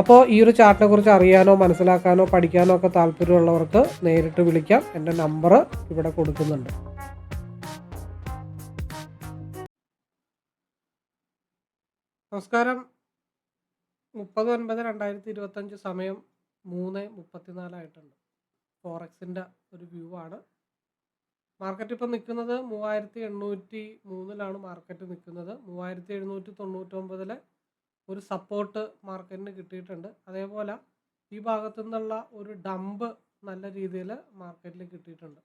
അപ്പോൾ ഈ ഒരു ചാർട്ടിനെ കുറിച്ച് അറിയാനോ മനസ്സിലാക്കാനോ പഠിക്കാനോ ഒക്കെ താല്പര്യമുള്ളവർക്ക് നേരിട്ട് വിളിക്കാം. എന്റെ നമ്പർ ഇവിടെ കൊടുക്കുന്നുണ്ട്. നമസ്കാരം. മുപ്പത് ഒൻപത് രണ്ടായിരത്തി ഇരുപത്തഞ്ച് സമയം മൂന്ന് മുപ്പത്തിനാലായിട്ടുണ്ട് ഫോറക്സിന്റെ ഒരു വ്യൂ ആണ്. മാർക്കറ്റ് ഇപ്പോൾ നിൽക്കുന്നത് മൂവായിരത്തി എണ്ണൂറ്റി മൂന്നിലാണ് മാർക്കറ്റ് നിൽക്കുന്നത്. മൂവായിരത്തി എഴുന്നൂറ്റി തൊണ്ണൂറ്റൊമ്പതിലെ ഒരു സപ്പോർട്ട് മാർക്കറ്റിന് കിട്ടിയിട്ടുണ്ട്. അതേപോലെ ഈ ഭാഗത്തു നിന്നുള്ള ഒരു ഡംപ് നല്ല രീതിയിൽ മാർക്കറ്റിൽ കിട്ടിയിട്ടുണ്ട്.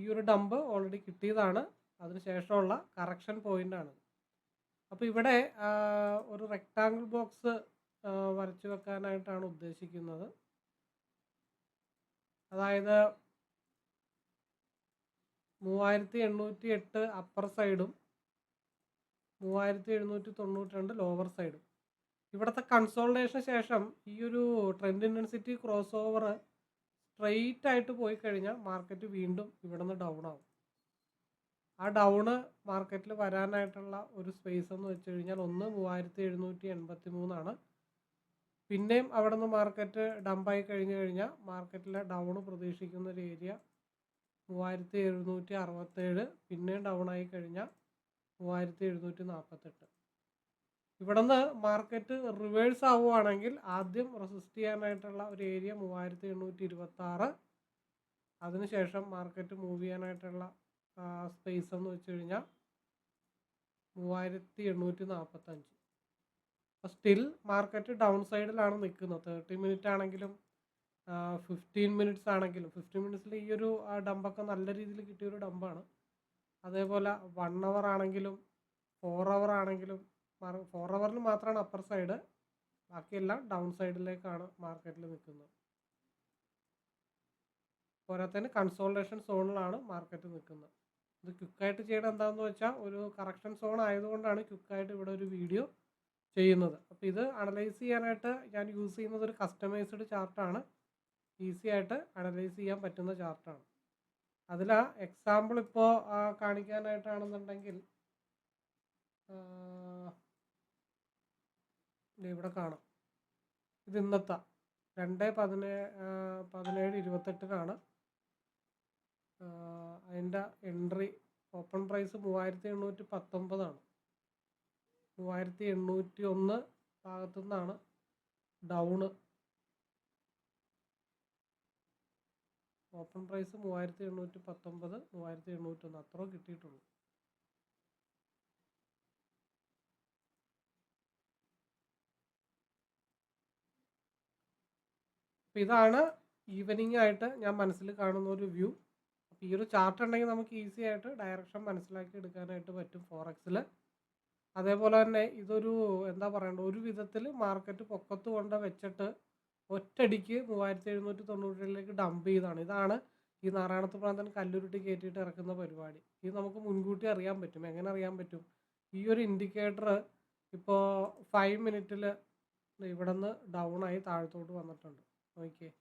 ഈ ഒരു ഡംപ് ഓൾറെഡി കിട്ടിയതാണ്. അതിനുശേഷമുള്ള കറക്ഷൻ പോയിന്റ് ആണ്. അപ്പോൾ ഇവിടെ ഒരു റെക്ടാങ്കിൾ ബോക്സ് വരച്ചു വെക്കാനായിട്ടാണ് ഉദ്ദേശിക്കുന്നത്. അതായത് മൂവായിരത്തി എണ്ണൂറ്റി എട്ട് അപ്പർ സൈഡും മൂവായിരത്തി എഴുന്നൂറ്റി തൊണ്ണൂറ്റി രണ്ട് ലോവർ സൈഡും ഇവിടുത്തെ കൺസോൾട്ടേഷന് ശേഷം ഈ ഒരു trend intensity cross over straight ആയിട്ട് പോയി കഴിഞ്ഞാൽ മാർക്കറ്റ് വീണ്ടും ഇവിടെ നിന്ന് ഡൗൺ ആവും. ആ ഡൗണ് മാർക്കറ്റിൽ വരാനായിട്ടുള്ള ഒരു സ്പേസ് എന്ന് വെച്ച് കഴിഞ്ഞാൽ ഒന്ന് മൂവായിരത്തി എഴുന്നൂറ്റി എൺപത്തി മൂന്നാണ് പിന്നെയും അവിടെ നിന്ന് മാർക്കറ്റ് ഡംപായി കഴിഞ്ഞു കഴിഞ്ഞാൽ മാർക്കറ്റിലെ ഡൗൺ പ്രതീക്ഷിക്കുന്ന ഒരു ഏരിയ മൂവായിരത്തി എഴുന്നൂറ്റി അറുപത്തേഴ് പിന്നെയും ഡൗൺ ആയി കഴിഞ്ഞാൽ മൂവായിരത്തി എഴുന്നൂറ്റി നാൽപ്പത്തെട്ട് ഇവിടുന്ന് മാർക്കറ്റ് റിവേഴ്സ് ആവുകയാണെങ്കിൽ ആദ്യം റെസിസ്റ്റ് ചെയ്യാനായിട്ടുള്ള ഒരു ഏരിയ മൂവായിരത്തി എണ്ണൂറ്റി ഇരുപത്തി ആറ് അതിനുശേഷം മാർക്കറ്റ് മൂവ് ചെയ്യാനായിട്ടുള്ള സ്പേസ് എന്ന് വെച്ച് കഴിഞ്ഞാൽ മൂവായിരത്തി എണ്ണൂറ്റി നാൽപ്പത്തഞ്ച് അപ്പോൾ സ്റ്റിൽ മാർക്കറ്റ് ഡൗൺ സൈഡിലാണ് നിൽക്കുന്നത്. തേർട്ടി മിനിറ്റ് ആണെങ്കിലും ഫിഫ്റ്റീൻ മിനിറ്റ്സ് ആണെങ്കിലും ഫിഫ്റ്റീൻ മിനിറ്റ്സിൽ ഈ ഒരു ഡമ്പൊക്കെ നല്ല രീതിയിൽ കിട്ടിയ ഒരു ഡമ്പാണ് അതേപോലെ വൺ അവർ ആണെങ്കിലും ഫോർ അവർ ആണെങ്കിലും ഫോർ അവറിൽ മാത്രമാണ് അപ്പർ സൈഡ് ബാക്കിയെല്ലാം ഡൗൺ സൈഡിലേക്കാണ് മാർക്കറ്റിൽ നിൽക്കുന്നത് പോരാത്തതിന് കൺസോൾട്ടേഷൻ സോണിലാണ് മാർക്കറ്റ് നിൽക്കുന്നത് ഇത് ക്വിക്കായിട്ട് ചെയ്യണം എന്താണെന്ന് വെച്ചാൽ ഒരു കറക്ഷൻ സോൺ ആയതുകൊണ്ടാണ് ക്വിക്കായിട്ട് ഇവിടെ ഒരു വീഡിയോ ചെയ്യുന്നത്. അപ്പോൾ ഇത് അനലൈസ് ചെയ്യാനായിട്ട് ഞാൻ യൂസ് ചെയ്യുന്നത് ഒരു കസ്റ്റമൈസ്ഡ് ചാർട്ടാണ് ഈസി ആയിട്ട് അനലൈസ് ചെയ്യാൻ പറ്റുന്ന ചാർട്ടാണ് അതിൽ എക്സാമ്പിൾ ഇപ്പോൾ കാണിക്കാനായിട്ടാണെന്നുണ്ടെങ്കിൽ ആ, ഇവിടെ കാണാം. ഇത് ഇന്നത്തെ രണ്ട് പതിനേഴ് ആ, പതിനേഴ് ഇരുപത്തെട്ടിനാണ് ആ, അതിന്റെ എൻട്രി ഓപ്പൺ പ്രൈസ് മൂവായിരത്തി എണ്ണൂറ്റി പത്തൊമ്പതാണ് മൂവായിരത്തി എണ്ണൂറ്റി ഒന്ന് ഭാഗത്തു നിന്നാണ് ഡൗണ് ഓപ്പൺ പ്രൈസ് മൂവായിരത്തി എണ്ണൂറ്റി പത്തൊമ്പത് മൂവായിരത്തി എണ്ണൂറ്റി ഒന്ന് അത്രയും കിട്ടിയിട്ടുള്ളൂ. അപ്പം ഇതാണ് ഈവനിങ് ആയിട്ട് ഞാൻ മനസ്സിൽ കാണുന്ന ഒരു വ്യൂ അപ്പോൾ ഈ ഒരു ചാർട്ട് ഉണ്ടെങ്കിൽ നമുക്ക് ഈസി ആയിട്ട് ഡയറക്ഷൻ മനസ്സിലാക്കി എടുക്കാനായിട്ട് പറ്റും ഫോറക്സിൽ അതേപോലെ തന്നെ ഇതൊരു എന്താ പറയണ്ടത് ഒരു വിധത്തിൽ മാർക്കറ്റ് പൊക്കത്ത് കൊണ്ട് വെച്ചിട്ട് ഒറ്റയടിക്ക് മൂവായിരത്തി എഴുന്നൂറ്റി തൊണ്ണൂറ്റിലേക്ക് ഡംപ് ചെയ്താണ് ഇതാണ് ഈ നാരായണത്ത് പ്രാന്തൻ കല്ലുരുട്ടി കയറ്റിയിട്ട് ഇറക്കുന്ന പരിപാടി. ഇത് നമുക്ക് മുൻകൂട്ടി അറിയാൻ പറ്റും. എങ്ങനെ അറിയാൻ പറ്റും? ഈ ഒരു ഇൻഡിക്കേറ്റർ ഇപ്പോൾ ഫൈവ് മിനിറ്റിൽ ഇവിടെ നിന്ന് ഡൗൺ ആയി താഴത്തോട്ട് വന്നിട്ടുണ്ട്. നോക്കിയേ.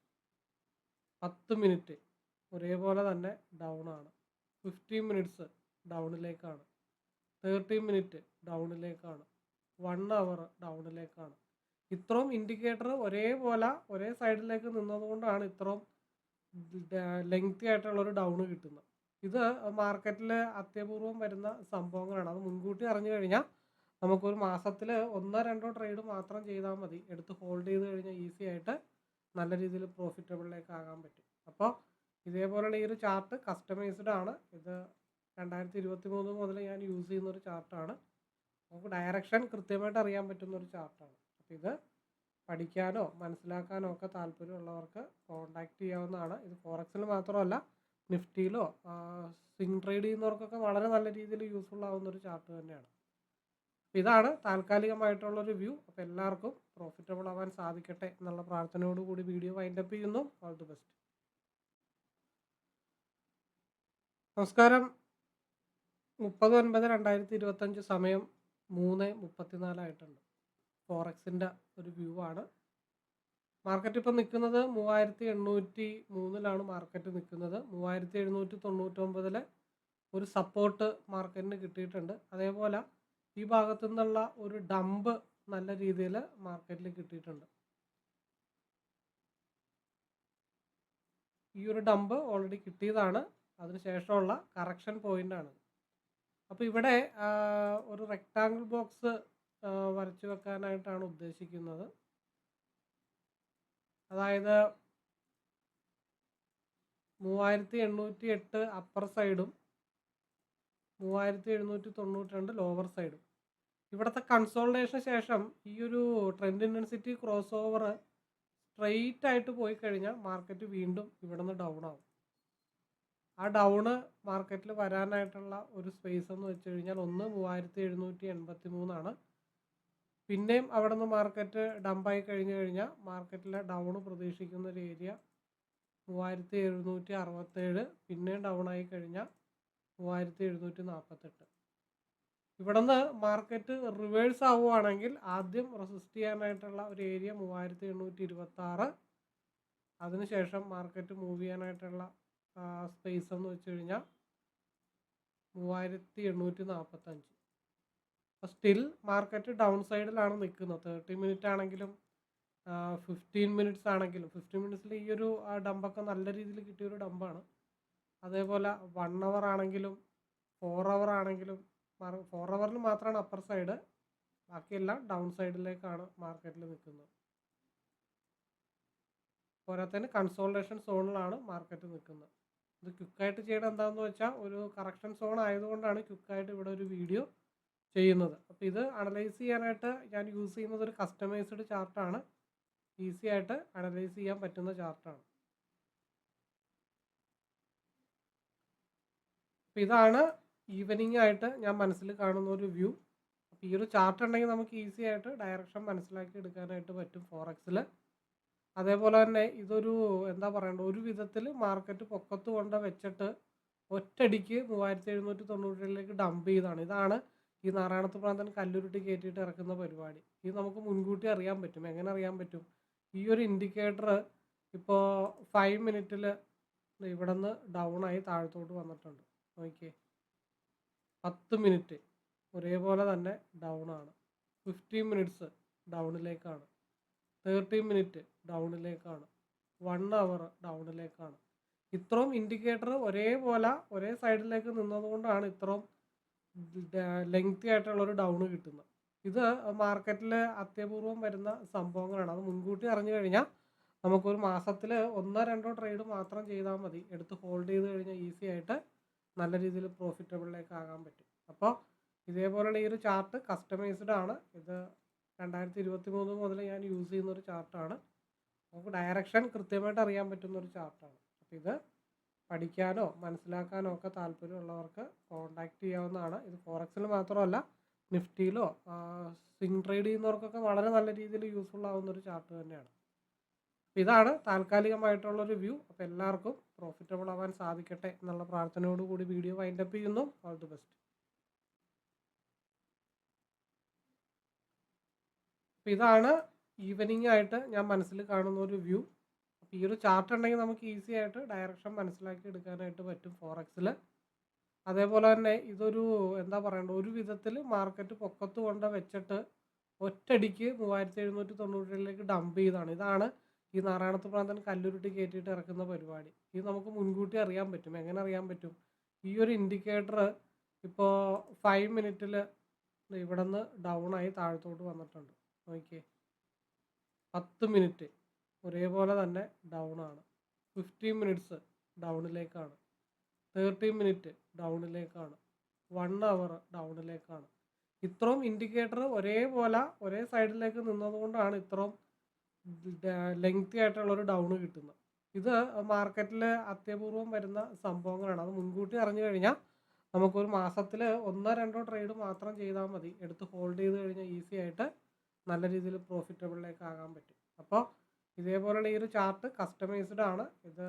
പത്ത് മിനിറ്റ് ഒരേപോലെ തന്നെ ഡൗൺ ആണ്. ഫിഫ്റ്റീൻ മിനിറ്റ്സ് ഡൗണിലേക്കാണ് തേർട്ടി മിനിറ്റ് ഡൗണിലേക്കാണ് വൺ അവർ ഡൗണിലേക്കാണ് ഇത്രയും ഇൻഡിക്കേറ്റർ ഒരേപോലെ ഒരേ സൈഡിലേക്ക് നിന്നതുകൊണ്ടാണ് ഇത്രയും ലെങ്തി ആയിട്ടുള്ള ഒരു ഡൗൺ കിട്ടുന്നത്. ഇത് മാർക്കറ്റിൽ അത്യപൂർവം വരുന്ന സംഭവങ്ങളാണ്. അത് മുൻകൂട്ടി അറിഞ്ഞു കഴിഞ്ഞാൽ നമുക്കൊരു മാസത്തിൽ ഒന്നോ രണ്ടോ ട്രേഡ് മാത്രം ചെയ്താൽ മതി. എടുത്ത് ഹോൾഡ് ചെയ്ത് കഴിഞ്ഞാൽ ഈസി ആയിട്ട് നല്ല രീതിയിൽ പ്രോഫിറ്റബിളിലേക്ക് ആകാൻ പറ്റും. അപ്പോൾ ഇതേപോലെയുള്ള ഈ ഒരു ചാർട്ട് കസ്റ്റമൈസ്ഡ് ആണ്. ഇത് രണ്ടായിരത്തി ഇരുപത്തി മൂന്ന് മുതൽ ഞാൻ യൂസ് ചെയ്യുന്ന ഒരു ചാർട്ടാണ് നമുക്ക് ഡയറക്ഷൻ കൃത്യമായിട്ട് അറിയാൻ പറ്റുന്ന ഒരു ചാർട്ടാണ് ഇത് പഠിക്കാനോ മനസ്സിലാക്കാനോ ഒക്കെ താല്പര്യമുള്ളവർക്ക് കോൺടാക്ട് ചെയ്യാവുന്നതാണ്. ഇത് ഫോറക്സിൽ മാത്രമല്ല നിഫ്റ്റിയിലോ സ്വിംഗ് ട്രേഡ് ചെയ്യുന്നവർക്കൊക്കെ വളരെ നല്ല രീതിയിൽ യൂസ്ഫുൾ ആവുന്ന ഒരു ചാർട്ട് തന്നെയാണ് ഇതാണ് താൽക്കാലികമായിട്ടുള്ളൊരു വ്യൂ അപ്പോൾ എല്ലാവർക്കും പ്രോഫിറ്റബിൾ ആവാൻ സാധിക്കട്ടെ എന്നുള്ള പ്രാർത്ഥനയോടുകൂടി വീഡിയോ വൈൻഡപ്പ് ചെയ്യുന്നു. ഓൾ ദി ബെസ്റ്റ് നമസ്കാരം. മുപ്പത് ഒൻപത് രണ്ടായിരത്തി ഇരുപത്തഞ്ച് സമയം മൂന്ന് മുപ്പത്തിനാലായിട്ടുണ്ട് ഫോറക്സിന്റെ ഒരു വ്യൂ ആണ്. മാർക്കറ്റ് ഇപ്പോൾ നിൽക്കുന്നത് മൂവായിരത്തി എണ്ണൂറ്റി മൂന്നിലാണ് മാർക്കറ്റ് നിൽക്കുന്നത്. മൂവായിരത്തി എഴുന്നൂറ്റി തൊണ്ണൂറ്റൊമ്പതിലെ ഒരു സപ്പോർട്ട് മാർക്കറ്റിന് കിട്ടിയിട്ടുണ്ട്. അതേപോലെ ഈ ഭാഗത്തു നിന്നുള്ള ഒരു ഡംപ് നല്ല രീതിയിൽ മാർക്കറ്റിൽ കിട്ടിയിട്ടുണ്ട്. ഈ ഒരു ഡംപ് ഓൾറെഡി കിട്ടിയതാണ്. അതിനുശേഷമുള്ള കറക്ഷൻ പോയിന്റ് ആണ്. അപ്പോൾ ഇവിടെ ഒരു റെക്ടാങ്കിൾ ബോക്സ് വരച്ചു വെക്കാനായിട്ടാണ് ഉദ്ദേശിക്കുന്നത്. അതായത് മൂവായിരത്തി എണ്ണൂറ്റി എട്ട് അപ്പർ സൈഡും മൂവായിരത്തി എഴുന്നൂറ്റി തൊണ്ണൂറ്റി രണ്ട് ലോവർ സൈഡും ഇവിടുത്തെ കൺസോൾട്ടേഷന് ശേഷം ഈ ഒരു trend intensity cross over straight ആയിട്ട് പോയി കഴിഞ്ഞാൽ മാർക്കറ്റ് വീണ്ടും ഇവിടുന്ന് ഡൗൺ ആവും. ആ ഡൗണ് മാർക്കറ്റിൽ വരാനായിട്ടുള്ള ഒരു സ്പേസ് എന്ന് വെച്ച് കഴിഞ്ഞാൽ ഒന്ന് മൂവായിരത്തി എഴുന്നൂറ്റി എൺപത്തി മൂന്നാണ് പിന്നെയും അവിടെ നിന്ന് മാർക്കറ്റ് ഡംപായി കഴിഞ്ഞു കഴിഞ്ഞാൽ മാർക്കറ്റിലെ ഡൗൺ പ്രതീക്ഷിക്കുന്ന ഒരു ഏരിയ മൂവായിരത്തി എഴുന്നൂറ്റി അറുപത്തേഴ് പിന്നെയും ഡൗൺ ആയി കഴിഞ്ഞാൽ മൂവായിരത്തി എഴുന്നൂറ്റി നാൽപ്പത്തെട്ട് ഇവിടെ നിന്ന് മാർക്കറ്റ് റിവേഴ്സ് ആവുകയാണെങ്കിൽ ആദ്യം റെസിസ്റ്റ് ചെയ്യാനായിട്ടുള്ള ഒരു ഏരിയ മൂവായിരത്തി എണ്ണൂറ്റി ഇരുപത്തി ആറ് അതിനുശേഷം മാർക്കറ്റ് മൂവ് ചെയ്യാനായിട്ടുള്ള സ്പേസ് എന്ന് വെച്ച് കഴിഞ്ഞാൽ മൂവായിരത്തി എണ്ണൂറ്റി നാൽപ്പത്തഞ്ച് സ്റ്റിൽ മാർക്കറ്റ് ഡൗൺ സൈഡിലാണ് നിൽക്കുന്നത്. തേർട്ടി മിനിറ്റ് ആണെങ്കിലും ഫിഫ്റ്റീൻ മിനിറ്റ്സ് ആണെങ്കിലും ഫിഫ്റ്റീൻ മിനിറ്റ്സിൽ ഈ ഒരു ഡമ്പൊക്കെ നല്ല രീതിയിൽ കിട്ടിയൊരു ഡമ്പാണ്. അതേപോലെ വൺ അവർ ആണെങ്കിലും ഫോർ അവർ ആണെങ്കിലും ഫോർ അവറിൽ മാത്രമാണ് അപ്പർ സൈഡ്. ബാക്കിയെല്ലാം ഡൗൺ സൈഡിലേക്കാണ് മാർക്കറ്റിൽ നിൽക്കുന്നത്. പോരാത്തതിന് കൺസോൾട്ടേഷൻ സോണിലാണ് മാർക്കറ്റ് നിൽക്കുന്നത്. ഇത് ക്വിക്കായിട്ട് ചെയ്യണം എന്താണെന്ന് വെച്ചാൽ ഒരു കറക്ഷൻ സോൺ ആയതുകൊണ്ടാണ് ക്വിക്കായിട്ട് ഇവിടെ ഒരു വീഡിയോ ചെയ്യുന്നത്. അപ്പോൾ ഇത് അനലൈസ് ചെയ്യാനായിട്ട് ഞാൻ യൂസ് ചെയ്യുന്നത് ഒരു കസ്റ്റമൈസ്ഡ് ചാർട്ടാണ്. ഈസി ആയിട്ട് അനലൈസ് ചെയ്യാൻ പറ്റുന്ന ചാർട്ടാണ്. അപ്പോൾ ഇതാണ് ഈവനിങ് ആയിട്ട് ഞാൻ മനസ്സിൽ കാണുന്ന ഒരു വ്യൂ. അപ്പോൾ ഈ ഒരു ചാർട്ട് ഉണ്ടെങ്കിൽ നമുക്ക് ഈസി ആയിട്ട് ഡയറക്ഷൻ മനസ്സിലാക്കി എടുക്കാനായിട്ട് പറ്റും ഫോറക്സിൽ. അതേപോലെ തന്നെ ഇതൊരു എന്താ പറയണ്ട ഒരു വിധത്തിൽ മാർക്കറ്റ് പൊക്കത്ത് കൊണ്ട് വെച്ചിട്ട് ഒറ്റടിക്ക് മൂവായിരത്തി എഴുന്നൂറ്റി തൊണ്ണൂറ്റിലേക്ക് ഡംപ് ചെയ്താണ്. ഇതാണ് ഈ നാരായണത്ത് പ്രാന്തൻ കല്ലുരുട്ടി കയറ്റിയിട്ട് ഇറക്കുന്ന പരിപാടി. ഇത് നമുക്ക് മുൻകൂട്ടി അറിയാൻ പറ്റും. എങ്ങനെ അറിയാൻ പറ്റും? ഈ ഒരു ഇൻഡിക്കേറ്റർ ഇപ്പോൾ ഫൈവ് മിനിറ്റിൽ ഇവിടെ നിന്ന് ഡൗൺ ആയി താഴത്തോട്ട് വന്നിട്ടുണ്ട്. നോക്കിയേ. പത്ത് മിനിറ്റ് ഒരേപോലെ തന്നെ ഡൗൺ ആണ്. ഫിഫ്റ്റീൻ മിനിറ്റ്സ് ഡൗണിലേക്കാണ് തേർട്ടി മിനിറ്റ് ഡൗണിലേക്കാണ് വൺ അവർ ഡൗണിലേക്കാണ് ഇത്രയും ഇൻഡിക്കേറ്റർ ഒരേപോലെ ഒരേ സൈഡിലേക്ക് നിന്നതുകൊണ്ടാണ് ഇത്രയും ലെങ്തി ആയിട്ടുള്ള ഒരു ഡൗൺ കിട്ടുന്നത് ഇത് മാർക്കറ്റിൽ അത്യപൂർവം വരുന്ന സംഭവങ്ങളാണ്. അത് മുൻകൂട്ടി അറിഞ്ഞു കഴിഞ്ഞാൽ നമുക്കൊരു മാസത്തിൽ ഒന്നോ രണ്ടോ ട്രേഡ് മാത്രം ചെയ്താൽ മതി. എടുത്ത് ഹോൾഡ് ചെയ്ത് കഴിഞ്ഞാൽ ഈസി ആയിട്ട് നല്ല രീതിയിൽ പ്രോഫിറ്റബിളിലേക്ക് ആകാൻ പറ്റും. അപ്പോൾ ഇതേപോലെയുള്ള ഈ ഒരു ചാർട്ട് കസ്റ്റമൈസ്ഡ് ആണ്. ഇത് രണ്ടായിരത്തി ഇരുപത്തി മൂന്ന് മുതൽ ഞാൻ യൂസ് ചെയ്യുന്ന ഒരു ചാർട്ടാണ് നമുക്ക് ഡയറക്ഷൻ കൃത്യമായിട്ട് അറിയാൻ പറ്റുന്ന ഒരു ചാർട്ടാണ് അപ്പോൾ ഇത് പഠിക്കാനോ മനസ്സിലാക്കാനോ ഒക്കെ താല്പര്യമുള്ളവർക്ക് കോൺടാക്ട് ചെയ്യാവുന്നതാണ്. ഇത് ഫോറക്സിൽ മാത്രമല്ല നിഫ്റ്റിയിലോ സ്വിംഗ് ട്രേഡ് ചെയ്യുന്നവർക്കൊക്കെ വളരെ നല്ല രീതിയിൽ യൂസ്ഫുൾ ആവുന്ന ഒരു ചാർട്ട് തന്നെയാണ്. അപ്പോൾ ഇതാണ് താൽക്കാലികമായിട്ടുള്ളൊരു വ്യൂ അപ്പോൾ എല്ലാവർക്കും പ്രോഫിറ്റബിൾ ആവാൻ സാധിക്കട്ടെ എന്നുള്ള പ്രാർത്ഥനയോടുകൂടി വീഡിയോ വൈൻഡപ്പ് ചെയ്യുന്നു. ഓൾ ദി ബെസ്റ്റ് അപ്പോൾ ഇതാണ് ഈവനിങ് ആയിട്ട് ഞാൻ മനസ്സിൽ കാണുന്ന ഒരു വ്യൂ അപ്പോൾ ഈ ഒരു ചാർട്ട് ഉണ്ടെങ്കിൽ നമുക്ക് ഈസി ആയിട്ട് ഡയറക്ഷൻ മനസ്സിലാക്കി എടുക്കാനായിട്ട് പറ്റും ഫോറക്സിൽ അതേപോലെ തന്നെ ഇതൊരു എന്താ പറയണ്ട ഒരു വിധത്തിൽ മാർക്കറ്റ് പൊക്കത്ത് കൊണ്ട് വെച്ചിട്ട് ഒറ്റടിക്ക് മൂവായിരത്തി എഴുന്നൂറ്റി തൊണ്ണൂറ്റിലേക്ക് ഡംപ് ചെയ്താണ്. ഇതാണ് ഈ നാരായണത്ത് പ്രാന്തൻ കല്ലുരുട്ടി കയറ്റിയിട്ട് ഇറക്കുന്ന പരിപാടി. ഇത് നമുക്ക് മുൻകൂട്ടി അറിയാൻ പറ്റും. എങ്ങനെ അറിയാൻ പറ്റും? ഈ ഒരു ഇൻഡിക്കേറ്റർ ഇപ്പോൾ ഫൈവ് മിനിറ്റിൽ ഇവിടെ നിന്ന് ഡൗൺ ആയി താഴത്തോട്ട് വന്നിട്ടുണ്ട്. നോക്കിയേ. പത്ത് മിനിറ്റ് ഒരേപോലെ തന്നെ ഡൗൺ ആണ്. ഫിഫ്റ്റീൻ മിനിറ്റ്സ് ഡൗണിലേക്കാണ് തേർട്ടി മിനിറ്റ് ഡൗണിലേക്കാണ് വൺ അവർ ഡൗണിലേക്കാണ് ഇത്രയും ഇൻഡിക്കേറ്റർ ഒരേപോലെ ഒരേ സൈഡിലേക്ക് നിന്നതുകൊണ്ടാണ് ഇത്രയും ലെങ്തി ആയിട്ടുള്ള ഒരു ഡൗൺ കിട്ടുന്നത്. ഇത് മാർക്കറ്റിൽ അത്യപൂർവം വരുന്ന സംഭവങ്ങളാണ്. അത് മുൻകൂട്ടി അറിഞ്ഞു കഴിഞ്ഞാൽ നമുക്കൊരു മാസത്തിൽ ഒന്നോ രണ്ടോ ട്രേഡ് മാത്രം ചെയ്താൽ മതി. എടുത്ത് ഹോൾഡ് ചെയ്ത് കഴിഞ്ഞാൽ ഈസി ആയിട്ട് നല്ല രീതിയിൽ പ്രോഫിറ്റബിളിലേക്ക് ആകാൻ പറ്റും. അപ്പോൾ ഇതേപോലെയുള്ള ഈ ഒരു ചാർട്ട് കസ്റ്റമൈസ്ഡ് ആണ്. ഇത്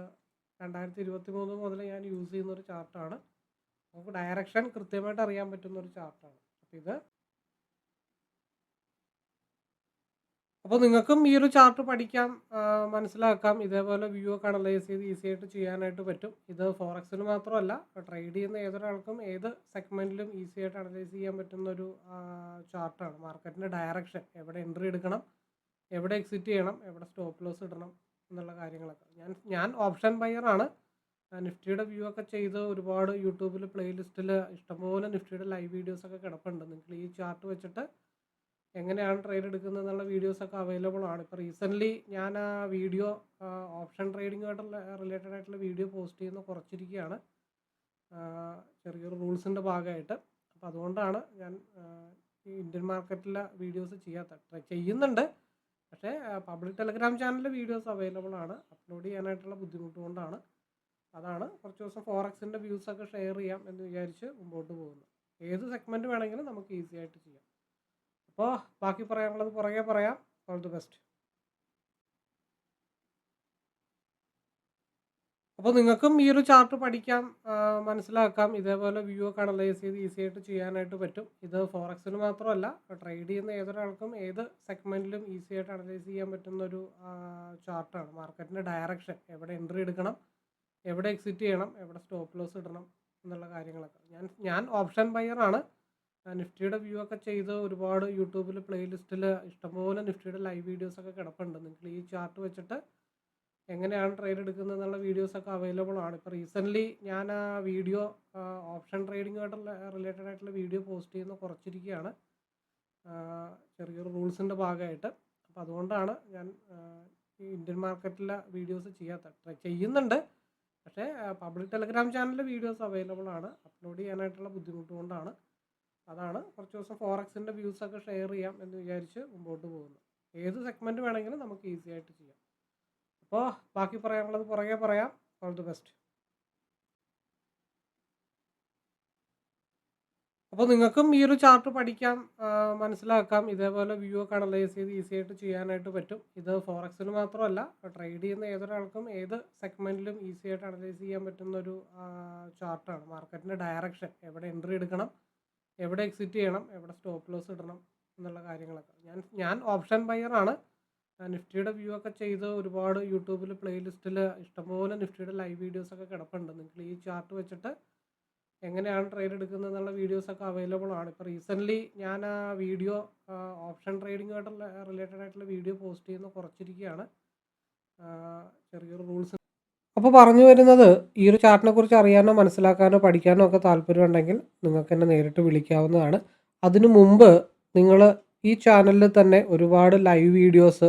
രണ്ടായിരത്തി ഇരുപത്തി മൂന്ന് മുതൽ ഞാൻ യൂസ് ചെയ്യുന്ന ഒരു ചാർട്ടാണ് നമുക്ക് ഡയറക്ഷൻ കൃത്യമായിട്ട് അറിയാൻ പറ്റുന്ന ഒരു ചാർട്ടാണ് അപ്പോൾ ഇത് അപ്പോൾ നിങ്ങൾക്കും ഈ ഒരു ചാർട്ട് പഠിക്കാം മനസ്സിലാക്കാം. ഇതേപോലെ വ്യൂ ഒക്കെ അനലൈസ് ചെയ്ത് ഈസി ആയിട്ട് ചെയ്യാനായിട്ട് പറ്റും. ഇത് ഫോറക്സിന് മാത്രമല്ല ട്രേഡ് ചെയ്യുന്ന ഏതൊരാൾക്കും ഏത് സെഗ്മെന്റിലും ഈസി ആയിട്ട് അനലൈസ് ചെയ്യാൻ പറ്റുന്ന ഒരു ചാർട്ടാണ് മാർക്കറ്റിന്റെ ഡയറക്ഷൻ എവിടെ എൻട്രി എടുക്കണം എവിടെ എക്സിറ്റ് ചെയ്യണം എവിടെ സ്റ്റോപ്പ് ലോസ് ഇടണം എന്നുള്ള കാര്യങ്ങളൊക്കെ. ഞാൻ ഞാൻ ഓപ്ഷൻ ബയറാണ് നിഫ്റ്റിയുടെ വ്യൂ ഒക്കെ ചെയ്ത് ഒരുപാട് യൂട്യൂബിൽ പ്ലേലിസ്റ്റിൽ ഇഷ്ടംപോലെ നിഫ്റ്റിയുടെ ലൈവ് വീഡിയോസ് ഒക്കെ കിടപ്പുണ്ട്. നിങ്ങൾ ഈ ചാർട്ട് വെച്ചിട്ട് എങ്ങനെയാണ് ട്രേഡ് എടുക്കുന്നത് എന്നുള്ള വീഡിയോസൊക്കെ അവൈലബിൾ ആണ്. ഇപ്പോൾ റീസെന്റ്ലി ഞാൻ ആ വീഡിയോ ഓപ്ഷൻ ട്രേഡിങ്ങുമായിട്ടുള്ള റിലേറ്റഡ് ആയിട്ടുള്ള വീഡിയോ പോസ്റ്റ് ചെയ്യുന്ന കുറച്ചിരിക്കുകയാണ് ചെറിയൊരു റൂൾസിന്റെ ഭാഗമായിട്ട്. അപ്പോൾ അതുകൊണ്ടാണ് ഞാൻ ഇന്ത്യൻ മാർക്കറ്റിലെ വീഡിയോസ് ചെയ്യാത്ത ചെയ്യുന്നുണ്ട്. പക്ഷേ പബ്ലിക് ടെലഗ്രാം ചാനലിൽ വീഡിയോസ് അവൈലബിൾ ആണ്. അപ്ലോഡ് ചെയ്യാനായിട്ടുള്ള ബുദ്ധിമുട്ട് കൊണ്ടാണ്. അതാണ് കുറച്ച് ദിവസം ഫോറക്സിന്റെ വ്യൂസൊക്കെ ഷെയർ ചെയ്യാം എന്ന് വിചാരിച്ച് മുമ്പോട്ട് പോകുന്നത്. ഏത് സെഗ്മെന്റ് വേണമെങ്കിലും നമുക്ക് ഈസി ആയിട്ട് ചെയ്യാം. അപ്പോൾ ബാക്കി പറയാനുള്ളത് പുറകെ പറയാം. ഓൾ ദി ബെസ്റ്റ് അപ്പോൾ നിങ്ങൾക്കും ഈ ഒരു ചാർട്ട് പഠിക്കാം മനസ്സിലാക്കാം. ഇതേപോലെ വ്യൂ ഒക്കെ അനലൈസ് ചെയ്ത് ഈസി ആയിട്ട് ചെയ്യാനായിട്ട് പറ്റും. ഇത് ഫോറക്സിന് മാത്രമല്ല ട്രേഡ് ചെയ്യുന്ന ഏതൊരാൾക്കും ഏത് സെഗ്മെന്റിലും ഈസി ആയിട്ട് അനലൈസ് ചെയ്യാൻ പറ്റുന്ന ഒരു ചാർട്ടാണ് മാർക്കറ്റിന്റെ ഡയറക്ഷൻ എവിടെ എൻട്രി എടുക്കണം എവിടെ എക്സിറ്റ് ചെയ്യണം എവിടെ സ്റ്റോപ്പ് ലോസ് ഇടണം എന്നുള്ള കാര്യങ്ങളൊക്കെ. ഞാൻ ഞാൻ ഓപ്ഷൻ ബയറാണ് നിഫ്റ്റിയുടെ വ്യൂ ഒക്കെ ചെയ്ത് ഒരുപാട് യൂട്യൂബിൽ പ്ലേലിസ്റ്റിൽ ഇഷ്ടംപോലെ നിഫ്റ്റിയുടെ ലൈവ് വീഡിയോസ് ഒക്കെ കിടപ്പുണ്ട്. നിങ്ങൾ ഈ ചാർട്ട് വെച്ചിട്ട് എങ്ങനെയാണ് ട്രേഡ് എടുക്കുന്നത് എന്നുള്ള വീഡിയോസൊക്കെ അവൈലബിൾ ആണ്. ഇപ്പോൾ റീസെന്റ്ലി ഞാൻ ആ വീഡിയോ ഓപ്ഷൻ ട്രേഡിങ്ങുമായിട്ടുള്ള റിലേറ്റഡ് ആയിട്ടുള്ള വീഡിയോ പോസ്റ്റ് ചെയ്യുന്ന കുറച്ചിരിക്കുകയാണ് ചെറിയൊരു റൂൾസിന്റെ ഭാഗമായിട്ട്. അപ്പോൾ അതുകൊണ്ടാണ് ഞാൻ ഈ ഇന്ത്യൻ മാർക്കറ്റിലെ വീഡിയോസ് ചെയ്യാത്ത ചെയ്യുന്നുണ്ട്. പക്ഷേ പബ്ലിക് ടെലഗ്രാം ചാനലിലെ വീഡിയോസ് അവൈലബിൾ ആണ്. അപ്ലോഡ് ചെയ്യാനായിട്ടുള്ള ബുദ്ധിമുട്ട് കൊണ്ടാണ്. അതാണ് കുറച്ച് ദിവസം ഫോറക്സിന്റെ വ്യൂസൊക്കെ ഷെയർ ചെയ്യാം എന്ന് വിചാരിച്ച് മുമ്പോട്ട് പോകുന്നു ഏത് സെഗ്മെന്റ് വേണമെങ്കിലും നമുക്ക് ഈസി ആയിട്ട് ചെയ്യാം. അപ്പോൾ ബാക്കി പറയാനുള്ളത് പുറകെ പറയാം. ഓൾ ദി ബെസ്റ്റ് അപ്പോൾ നിങ്ങൾക്കും ഈ ഒരു ചാർട്ട് പഠിക്കാം മനസ്സിലാക്കാം. ഇതേപോലെ വ്യൂ ഒക്കെ അനലൈസ് ചെയ്ത് ഈസി ആയിട്ട് ചെയ്യാനായിട്ട് പറ്റും. ഇത് ഫോറക്സിന് മാത്രമല്ല ട്രേഡ് ചെയ്യുന്ന ഏതൊരാൾക്കും ഏത് സെഗ്മെന്റിലും ഈസി ആയിട്ട് അനലൈസ് ചെയ്യാൻ പറ്റുന്ന ഒരു ചാർട്ടാണ് മാർക്കറ്റിന്റെ ഡയറക്ഷൻ എവിടെ എൻട്രി എടുക്കണം എവിടെ എക്സിറ്റ് ചെയ്യണം എവിടെ സ്റ്റോപ്പ് ലോസ് ഇടണം എന്നുള്ള കാര്യങ്ങളൊക്കെ. ഞാൻ ഞാൻ ഓപ്ഷൻ ബയറാണ് നിഫ്റ്റിയുടെ വ്യൂ ഒക്കെ ചെയ്ത് ഒരുപാട് യൂട്യൂബിൽ പ്ലേലിസ്റ്റിൽ ഇഷ്ടംപോലെ നിഫ്റ്റിയുടെ ലൈവ് വീഡിയോസ് ഒക്കെ കിടപ്പുണ്ട്. നിങ്ങൾ ഈ ചാർട്ട് വെച്ചിട്ട് എങ്ങനെയാണ് ട്രേഡ് എടുക്കുന്നത് എന്നുള്ള വീഡിയോസൊക്കെ അവൈലബിൾ ആണ്. ഇപ്പോൾ റീസെന്റ്ലി ഞാൻ ആ വീഡിയോ ഓപ്ഷൻ ട്രേഡിങ്ങുമായിട്ടുള്ള റിലേറ്റഡ് ആയിട്ടുള്ള വീഡിയോ പോസ്റ്റ് ചെയ്യുന്ന കുറച്ചിരിക്കുകയാണ് ചെറിയൊരു റൂൾസ് അപ്പോൾ പറഞ്ഞു വരുന്നത് ഈ ഒരു ചാർട്ടിനെ കുറിച്ച് അറിയാനോ മനസ്സിലാക്കാനോ പഠിക്കാനോ ഒക്കെ താല്പര്യമുണ്ടെങ്കിൽ നിങ്ങൾക്ക് എന്നെ നേരിട്ട് വിളിക്കാവുന്നതാണ്. അതിനു മുമ്പ് നിങ്ങൾ ഈ ചാനലിൽ തന്നെ ഒരുപാട് ലൈവ് വീഡിയോസ്